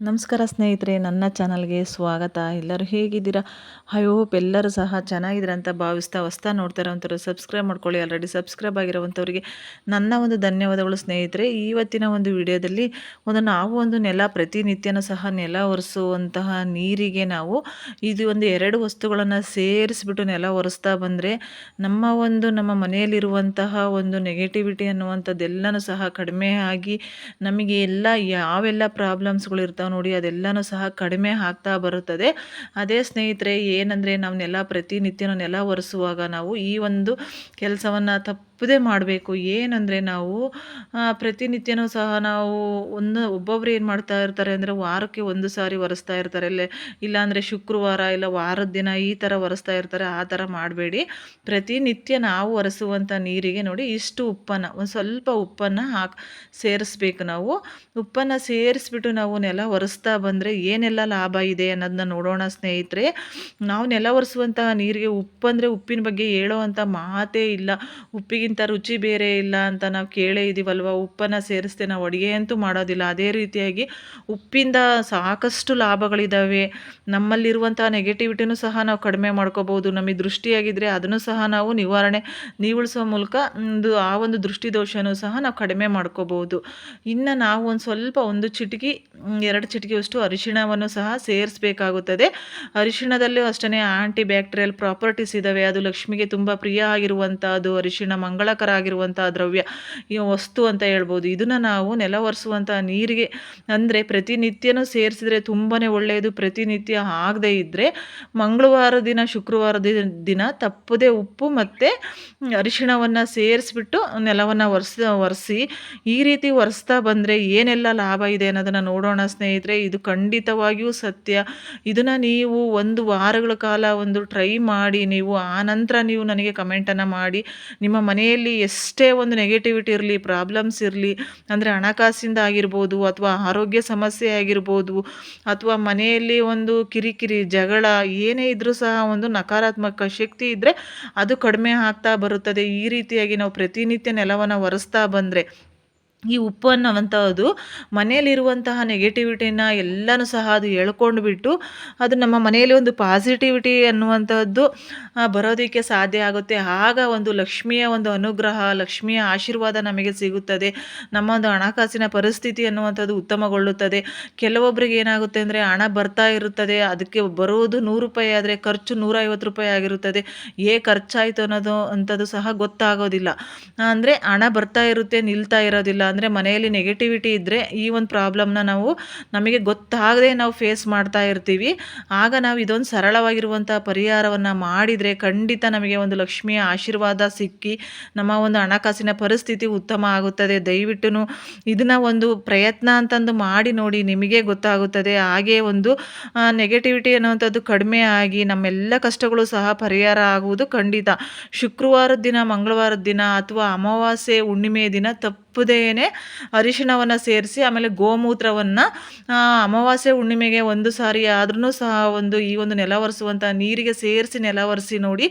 ನಮಸ್ಕಾರ ಸ್ನೇಹಿತರೆ, ನನ್ನ ಚಾನಲ್ಗೆ ಸ್ವಾಗತ. ಎಲ್ಲರೂ ಹೇಗಿದ್ದೀರಾ? ಐ ಹೋಪ್ ಎಲ್ಲರೂ ಸಹ ಚೆನ್ನಾಗಿದ್ದೀರ ಅಂತ ಭಾವಿಸ್ತಾ ಹೊಸ್ತಾ ನೋಡ್ತಾ ಸಬ್ಸ್ಕ್ರೈಬ್ ಮಾಡ್ಕೊಳ್ಳಿ. ಆಲ್ರೆಡಿ ಸಬ್ಸ್ಕ್ರೈಬ್ ಆಗಿರುವಂಥವ್ರಿಗೆ ನನ್ನ ಒಂದು ಧನ್ಯವಾದಗಳು ಸ್ನೇಹಿತರೆ. ಇವತ್ತಿನ ಒಂದು ವಿಡಿಯೋದಲ್ಲಿ ಒಂದು ನಾವು ಒಂದು ನೆಲ, ಪ್ರತಿನಿತ್ಯನೂ ಸಹ ನೆಲ ಒರೆಸುವಂತಹ ನೀರಿಗೆ ನಾವು ಇದು ಒಂದು ಎರಡು ವಸ್ತುಗಳನ್ನು ಸೇರಿಸ್ಬಿಟ್ಟು ನೆಲ ಒರೆಸ್ತಾ ಬಂದರೆ ನಮ್ಮ ಒಂದು ನಮ್ಮ ಮನೆಯಲ್ಲಿರುವಂತಹ ಒಂದು ನೆಗೆಟಿವಿಟಿ ಅನ್ನುವಂಥದ್ದೆಲ್ಲನೂ ಸಹ ಕಡಿಮೆ ಆಗಿ ನಮಗೆ ಎಲ್ಲ, ಯಾವೆಲ್ಲ ಪ್ರಾಬ್ಲಮ್ಸ್ಗಳು ನೋಡಿ, ಅದೆಲ್ಲನೂ ಸಹ ಕಡಿಮೆ ಆಗ್ತಾ ಬರುತ್ತದೆ. ಅದೇ ಸ್ನೇಹಿತರೆ, ಏನಂದರೆ ನಾವು ಪ್ರತಿನಿತ್ಯ ನೆಲ ಒರೆಸುವಾಗ ನಾವು ಈ ಒಂದು ಕೆಲಸವನ್ನು ತಪ್ಪದೆ ಮಾಡಬೇಕು. ಏನಂದರೆ ನಾವು ಪ್ರತಿನಿತ್ಯನೂ ಸಹ ನಾವು ಒಂದು, ಒಬ್ಬೊಬ್ರು ಏನು ಮಾಡ್ತಾ ಇರ್ತಾರೆ ಅಂದರೆ ವಾರಕ್ಕೆ ಒಂದು ಸಾರಿ ಒರೆಸ್ತಾ ಇರ್ತಾರೆ. ಇಲ್ಲೇ ಇಲ್ಲಾಂದರೆ ಶುಕ್ರವಾರ ಇಲ್ಲ ವಾರದ ದಿನ ಈ ಥರ ಒರೆಸ್ತಾ ಇರ್ತಾರೆ, ಆ ಥರ ಮಾಡಬೇಡಿ. ಪ್ರತಿನಿತ್ಯ ನಾವು ಒರೆಸುವಂಥ ನೀರಿಗೆ ನೋಡಿ ಇಷ್ಟು ಉಪ್ಪನ್ನು, ಒಂದು ಸ್ವಲ್ಪ ಉಪ್ಪನ್ನು ಹಾಕಿ, ಸೇರಿಸ್ಬೇಕು ನಾವು. ಉಪ್ಪನ್ನು ಸೇರಿಸ್ಬಿಟ್ಟು ನಾವು ನೆಲ ಒರೆಸ್ತಾ ಬಂದರೆ ಏನೆಲ್ಲ ಲಾಭ ಇದೆ ಅನ್ನೋದನ್ನ ನೋಡೋಣ ಸ್ನೇಹಿತರೆ. ನಾವು ನೆಲ ಒರೆಸುವಂತಹ ನೀರಿಗೆ ಉಪ್ಪಂದರೆ ಉಪ್ಪಿನ ಬಗ್ಗೆ ಹೇಳೋ ಅಂಥ ಮಾತೇ ಇಲ್ಲ. ಉಪ್ಪಿಗಿಂತ ರುಚಿ ಬೇರೆ ಇಲ್ಲ ಅಂತ ನಾವು ಕೇಳೇ ಇದ್ದೀವಲ್ವ ಉಪ್ಪನ್ನು ಸೇರಿಸ್ದೆ ನಾವು ಅಡುಗೆ ಅಂತೂ ಮಾಡೋದಿಲ್ಲ. ಅದೇ ರೀತಿಯಾಗಿ ಉಪ್ಪಿಂದ ಸಾಕಷ್ಟು ಲಾಭಗಳಿದ್ದಾವೆ ನಮ್ಮಲ್ಲಿರುವಂಥ ನೆಗೆಟಿವಿಟಿನೂ ಸಹ ನಾವು ಕಡಿಮೆ ಮಾಡ್ಕೋಬೋದು. ನಮಗೆ ದೃಷ್ಟಿಯಾಗಿದ್ದರೆ ಅದನ್ನು ಸಹ ನಾವು ನಿವಾರಣೆ, ನೀವುಳಿಸುವ ಮೂಲಕ ಒಂದು, ಆ ಒಂದು ದೃಷ್ಟಿ ದೋಷನೂ ಸಹ ನಾವು ಕಡಿಮೆ ಮಾಡ್ಕೋಬೋದು. ಇನ್ನು ನಾವು ಒಂದು ಸ್ವಲ್ಪ, ಒಂದು ಚಿಟಿಕಿ, ಎರಡು ಚಿಟಿಕೆಯಷ್ಟು ಅರಿಶಿಣವನ್ನು ಸಹ ಸೇರಿಸಬೇಕಾಗುತ್ತದೆ. ಅರಿಶಿಣದಲ್ಲೂ ಅಷ್ಟೇ ಆಂಟಿ ಬ್ಯಾಕ್ಟೀರಿಯಲ್ ಪ್ರಾಪರ್ಟೀಸ್ ಇದ್ದಾವೆ ಅದು ಲಕ್ಷ್ಮಿಗೆ ತುಂಬ ಪ್ರಿಯ ಆಗಿರುವಂಥದ್ದು ಅರಿಶಿಣ ಮಂಗಳ ಮಂಗಳಕರ ಆಗಿರುವಂಥ ದ್ರವ್ಯ. ಈ ವಸ್ತು ಅಂತ ಹೇಳ್ಬೋದು. ಇದನ್ನು ನಾವು ನೆಲ ಒರೆಸುವಂಥ ನೀರಿಗೆ, ಅಂದರೆ ಪ್ರತಿನಿತ್ಯನೂ ಸೇರಿಸಿದ್ರೆ ತುಂಬಾ ಒಳ್ಳೆಯದು. ಪ್ರತಿನಿತ್ಯ ಆಗದೇ ಇದ್ದರೆ ಮಂಗಳವಾರ ದಿನ, ಶುಕ್ರವಾರ ದಿನ ತಪ್ಪದೇ ಉಪ್ಪು ಮತ್ತು ಅರಿಶಿಣವನ್ನು ಸೇರಿಸ್ಬಿಟ್ಟು ನೆಲವನ್ನು ಒರೆಸ, ಒರೆಸಿ ಈ ರೀತಿ ಒರೆಸ್ತಾ ಬಂದರೆ ಏನೆಲ್ಲ ಲಾಭ ಇದೆ ಅನ್ನೋದನ್ನು ನೋಡೋಣ ಸ್ನೇಹಿತರೆ. ಇದು ಖಂಡಿತವಾಗಿಯೂ ಸತ್ಯ. ಇದನ್ನು ನೀವು ಒಂದು ವಾರಗಳ ಕಾಲ ಒಂದು ಟ್ರೈ ಮಾಡಿ, ನೀವು ಆ ನಂತರ ನೀವು ನನಗೆ ಕಮೆಂಟನ್ನು ಮಾಡಿ. ನಿಮ್ಮ ಮನೆಯಲ್ಲಿ ಎಷ್ಟೇ ಒಂದು ನೆಗೆಟಿವಿಟಿ ಇರಲಿ ಪ್ರಾಬ್ಲಮ್ಸ್ ಇರಲಿ, ಅಂದರೆ ಹಣಕಾಸಿಂದ ಆಗಿರ್ಬೋದು ಅಥವಾ ಆರೋಗ್ಯ ಸಮಸ್ಯೆ ಆಗಿರ್ಬೋದು, ಅಥವಾ ಮನೆಯಲ್ಲಿ ಒಂದು ಕಿರಿಕಿರಿ, ಜಗಳ, ಏನೇ ಇದ್ದರೂ ಸಹ ಒಂದು ನಕಾರಾತ್ಮಕ ಶಕ್ತಿ ಇದ್ದರೆ ಅದು ಕಡಿಮೆ ಆಗ್ತಾ ಬರುತ್ತದೆ. ಈ ರೀತಿಯಾಗಿ ನಾವು ಪ್ರತಿನಿತ್ಯ ನೆಲವನ್ನು ಒರೆಸ್ತಾ ಬಂದರೆ ಈ ಉಪ್ಪು ಅನ್ನುವಂಥದ್ದು ಮನೆಯಲ್ಲಿರುವಂತಹ ನೆಗೆಟಿವಿಟಿನ ಎಲ್ಲನೂ ಸಹ ಅದು ಎಳ್ಕೊಂಡು ಬಿಟ್ಟು ಅದು ನಮ್ಮ ಮನೆಯಲ್ಲಿ ಒಂದು ಪಾಸಿಟಿವಿಟಿ ಅನ್ನುವಂಥದ್ದು ಬರೋದಕ್ಕೆ ಸಾಧ್ಯ ಆಗುತ್ತೆ. ಆಗ ಒಂದು ಲಕ್ಷ್ಮಿಯ ಒಂದು ಅನುಗ್ರಹ, ಲಕ್ಷ್ಮಿಯ ಆಶೀರ್ವಾದ ನಮಗೆ ಸಿಗುತ್ತದೆ. ನಮ್ಮ ಒಂದು ಹಣಕಾಸಿನ ಪರಿಸ್ಥಿತಿ ಅನ್ನುವಂಥದ್ದು ಉತ್ತಮಗೊಳ್ಳುತ್ತದೆ. ಕೆಲವೊಬ್ಬರಿಗೆ ಏನಾಗುತ್ತೆ ಅಂದರೆ ಹಣ ಬರ್ತಾ ಇರುತ್ತದೆ. ಅದಕ್ಕೆ ಬರುವುದು ನೂರು ರೂಪಾಯಿ ಆದರೆ ಖರ್ಚು ನೂರೈವತ್ತು ರೂಪಾಯಿ ಆಗಿರುತ್ತದೆ. ಏ ಖರ್ಚಾಯಿತು ಅನ್ನೋದು ಅಂಥದ್ದು ಸಹ ಗೊತ್ತಾಗೋದಿಲ್ಲ. ಅಂದರೆ ಹಣ ಬರ್ತಾ ಇರುತ್ತೆ, ನಿಲ್ತಾ ಇರೋದಿಲ್ಲ. ಅಂದರೆ ಮನೆಯಲ್ಲಿ ನೆಗೆಟಿವಿಟಿ ಇದ್ದರೆ ಈ ಒಂದು ಪ್ರಾಬ್ಲಮ್ನ ನಾವು ನಮಗೆ ಗೊತ್ತಾಗದೆ ನಾವು ಫೇಸ್ ಮಾಡ್ತಾ ಇರ್ತೀವಿ. ಆಗ ನಾವು ಇದೊಂದು ಸರಳವಾಗಿರುವಂಥ ಪರಿಹಾರವನ್ನು ಮಾಡಿದರೆ ಖಂಡಿತ ನಮಗೆ ಒಂದು ಲಕ್ಷ್ಮಿಯ ಆಶೀರ್ವಾದ ಸಿಕ್ಕಿ ನಮ್ಮ ಒಂದು ಹಣಕಾಸಿನ ಪರಿಸ್ಥಿತಿ ಉತ್ತಮ ಆಗುತ್ತದೆ. ದಯವಿಟ್ಟು ಇದನ್ನು ಒಂದು ಪ್ರಯತ್ನ ಅಂತಂದು ಮಾಡಿ ನೋಡಿ ನಿಮಗೆ ಗೊತ್ತಾಗುತ್ತದೆ. ಹಾಗೆ ಒಂದು ನೆಗೆಟಿವಿಟಿ ಅನ್ನುವಂಥದ್ದು ಕಡಿಮೆ ಆಗಿ ನಮ್ಮೆಲ್ಲ ಕಷ್ಟಗಳು ಸಹ ಪರಿಹಾರ ಆಗುವುದು ಖಂಡಿತ. ಶುಕ್ರವಾರದ ದಿನ, ಮಂಗಳವಾರದ ದಿನ ಅಥವಾ ಅಮಾವಾಸ್ಯೆ ಹುಣ್ಣಿಮೆಯ ದಿನ ತಪ್ಪು ತಪ್ಪದೇನೆ ಅರಿಶಿಣವನ್ನು ಸೇರಿಸಿ, ಆಮೇಲೆ ಗೋಮೂತ್ರವನ್ನು ಅಮಾವಾಸ್ಯೆ ಹುಣ್ಣಿಮೆಗೆ ಒಂದು ಸಾರಿ ಆದ್ರೂ ಸಹ ಒಂದು ಈ ಒಂದು ನೆಲ ಒರೆಸುವಂಥ ನೀರಿಗೆ ಸೇರಿಸಿ ನೆಲ ಒರೆಸಿ ನೋಡಿ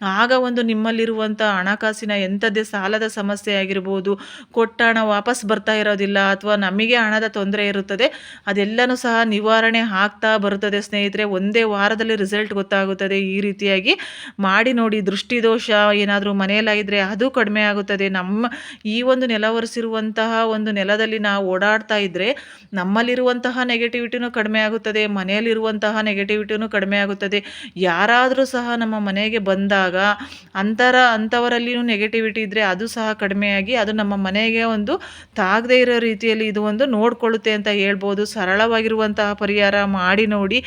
ಆಗ ಒಂದು ನಿಮ್ಮಲ್ಲಿರುವಂಥ ಹಣಕಾಸಿನ ಎಂಥದ್ದೇ ಸಾಲದ ಸಮಸ್ಯೆ ಆಗಿರ್ಬೋದು ಕೊಟ್ಟ ಹಣ ವಾಪಸ್ ಬರ್ತಾ ಇರೋದಿಲ್ಲ ಅಥವಾ ನಮಗೆ ಹಣದ ತೊಂದರೆ ಇರುತ್ತದೆ, ಅದೆಲ್ಲನೂ ಸಹ ನಿವಾರಣೆ ಆಗ್ತಾ ಬರುತ್ತದೆ ಸ್ನೇಹಿತರೆ. ಒಂದೇ ವಾರದಲ್ಲಿ ರಿಸಲ್ಟ್ ಗೊತ್ತಾಗುತ್ತದೆ. ಈ ರೀತಿಯಾಗಿ ಮಾಡಿ ನೋಡಿ, ದೃಷ್ಟಿದೋಷ ಏನಾದರೂ ಮನೆಯಲ್ಲಾಗಿದ್ದರೆ ಅದು ಕಡಿಮೆ ಆಗುತ್ತದೆ. ನಮ್ಮ ಈ ಒಂದು ನೆಲವರಿಸಿರುವಂತಹ ಒಂದು ನೆಲದಲ್ಲಿ ನಾವು ಓಡಾಡ್ತಾ ಇದ್ದರೆ ನಮ್ಮಲ್ಲಿರುವಂತಹ ನೆಗೆಟಿವಿಟಿನೂ ಕಡಿಮೆ ಆಗುತ್ತದೆ, ಮನೆಯಲ್ಲಿರುವಂತಹ ನೆಗೆಟಿವಿಟಿನೂ ಕಡಿಮೆ ಆಗುತ್ತದೆ. ಯಾರಾದರೂ ಸಹ ನಮ್ಮ ಮನೆಗೆ ಬಂದಾಗ ಅಂತರ ಅಂಥವರಲ್ಲಿಯೂ ನೆಗೆಟಿವಿಟಿ ಇದ್ದರೆ ಅದು ಸಹ ಕಡಿಮೆಯಾಗಿ ಅದು ನಮ್ಮ ಮನೆಗೆ ಒಂದು ತಾಗದೇ ಇರೋ ರೀತಿಯಲ್ಲಿ ಇದು ಒಂದು ನೋಡಿಕೊಳ್ಳುತ್ತೆ ಅಂತ ಹೇಳ್ಬೋದು. ಸರಳವಾಗಿರುವಂತಹ ಪರಿಹಾರ ಮಾಡಿ ನೋಡಿ.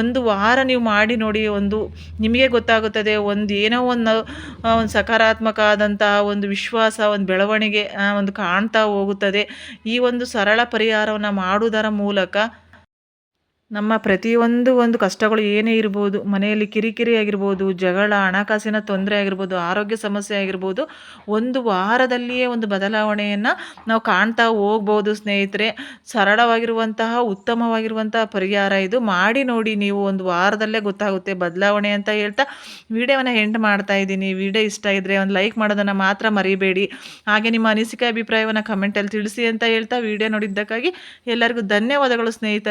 ಒಂದು ವಾರ ನೀವು ಮಾಡಿ ನೋಡಿ ಒಂದು ನಿಮಗೆ ಗೊತ್ತಾಗುತ್ತದೆ. ಒಂದು ಏನೋ ಒಂದು ಒಂದು ಸಕಾರಾತ್ಮಕ ಆದಂತಹ ಒಂದು ವಿಶ್ವಾಸ, ಒಂದು ಬೆಳವಣಿಗೆ ಒಂದು ಕಾಣ್ತಾ ಹೋಗುತ್ತದೆ. ಈ ಒಂದು ಸರಳ ಪರಿಹಾರವನ್ನು ಮಾಡುವುದರ ಮೂಲಕ ನಮ್ಮ ಪ್ರತಿಯೊಂದು ಒಂದು ಕಷ್ಟಗಳು ಏನೇ ಇರ್ಬೋದು, ಮನೆಯಲ್ಲಿ ಕಿರಿಕಿರಿ ಆಗಿರ್ಬೋದು, ಜಗಳ, ಹಣಕಾಸಿನ ತೊಂದರೆ ಆಗಿರ್ಬೋದು, ಆರೋಗ್ಯ ಸಮಸ್ಯೆ ಆಗಿರ್ಬೋದು, ಒಂದು ವಾರದಲ್ಲಿಯೇ ಒಂದು ಬದಲಾವಣೆಯನ್ನು ನಾವು ಕಾಣ್ತಾ ಹೋಗ್ಬೋದು ಸ್ನೇಹಿತರೆ. ಸರಳವಾಗಿರುವಂತಹ, ಉತ್ತಮವಾಗಿರುವಂತಹ ಪರಿಹಾರ ಇದು. ಮಾಡಿ ನೋಡಿ ನೀವು ಒಂದು ವಾರದಲ್ಲೇ ಗೊತ್ತಾಗುತ್ತೆ ಬದಲಾವಣೆ ಅಂತ ಹೇಳ್ತಾ ವಿಡಿಯೋವನ್ನು ಎಂಡ್ ಮಾಡ್ತಾ ಇದ್ದೀನಿ. ವಿಡಿಯೋ ಇಷ್ಟ ಇದ್ದರೆ ಒಂದು ಲೈಕ್ ಮಾಡೋದನ್ನು ಮಾತ್ರ ಮರಿಬೇಡಿ. ಹಾಗೆ ನಿಮ್ಮ ಅನಿಸಿಕೆ, ಅಭಿಪ್ರಾಯವನ್ನು ಕಮೆಂಟಲ್ಲಿ ತಿಳಿಸಿ ಅಂತ ಹೇಳ್ತಾ ವಿಡಿಯೋ ನೋಡಿದ್ದಕ್ಕಾಗಿ ಎಲ್ಲರಿಗೂ ಧನ್ಯವಾದಗಳು ಸ್ನೇಹಿತ